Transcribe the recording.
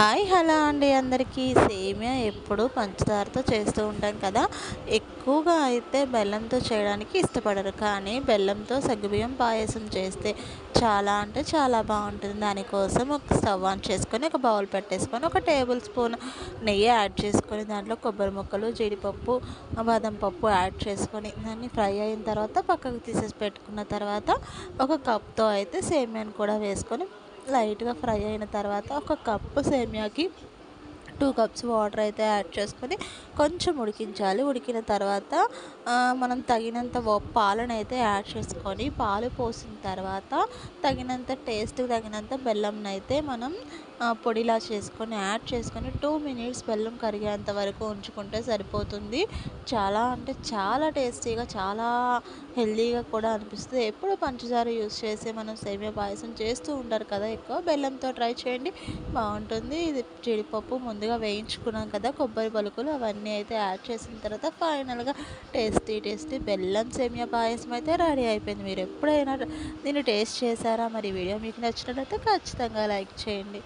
Hi hello అండి అందరికీ. సేమియా ఎప్పుడు పంచదారతో చేస్తూ ఉంటాం కదా. ఎక్కువగా అయితే బెల్లంతో చేయడానికి ఇష్టపడరు. కానీ బెల్లంతో సగ్గుబియ్యం పాయసం చేస్తే చాలా అంటే చాలా బాగుంటుంది. దానికోసం ఒక స్టవ్ ఆన్ చేసుకొని ఒక బౌల్ పెట్టేసుకొని ఒక టేబుల్ స్పూన్ నెయ్యి యాడ్ చేసుకొని దాంట్లో కొబ్బరి ముక్కలు జీడిపప్పు బాదం పప్పు యాడ్ చేసుకొని దాన్ని ఫ్రై అయిన తర్వాత పక్కకు తీసేసి పెట్టుకున్న తర్వాత ఒక కప్తో అయితే సేమియాను కూడా వేసుకొని లైట్గా ఫ్రై అయిన తర్వాత ఒక కప్పు సేమియాకి టూ కప్స్ వాటర్ అయితే యాడ్ చేసుకొని కొంచెం ఉడికించాలి. ఉడికిన తర్వాత మనం తగినంత పాలను అయితే యాడ్ చేసుకొని పాలు పోసిన తర్వాత తగినంత టేస్ట్ తగినంత బెల్లంనైతే అయితే మనం పొడిలా చేసుకొని యాడ్ చేసుకొని టూ మినిట్స్ బెల్లం కరిగేంత వరకు ఉంచుకుంటే సరిపోతుంది. చాలా అంటే చాలా టేస్టీగా చాలా హెల్దీగా కూడా అనిపిస్తుంది. ఎప్పుడు పంచదార యూస్ చేసి మనం సేమియా పాయసం చేస్తూ ఉంటారు కదా ఎక్కువ. బెల్లంతో ట్రై చేయండి. బాగుంటుంది. ఇది జీడిపప్పు ముందుగా వేయించుకున్నాం కదా కొబ్బరి పలుకులు అవన్నీ అయితే యాడ్ చేసిన తర్వాత ఫైనల్గా టేస్టీ టేస్టీ బెల్లం సేమియా పాయసం అయితే రెడీ అయిపోయింది. మీరు ఎప్పుడైనా దీన్ని టేస్ట్ చేశారా? మరి వీడియో మీకు నచ్చినట్లయితే ఖచ్చితంగా లైక్ చేయండి.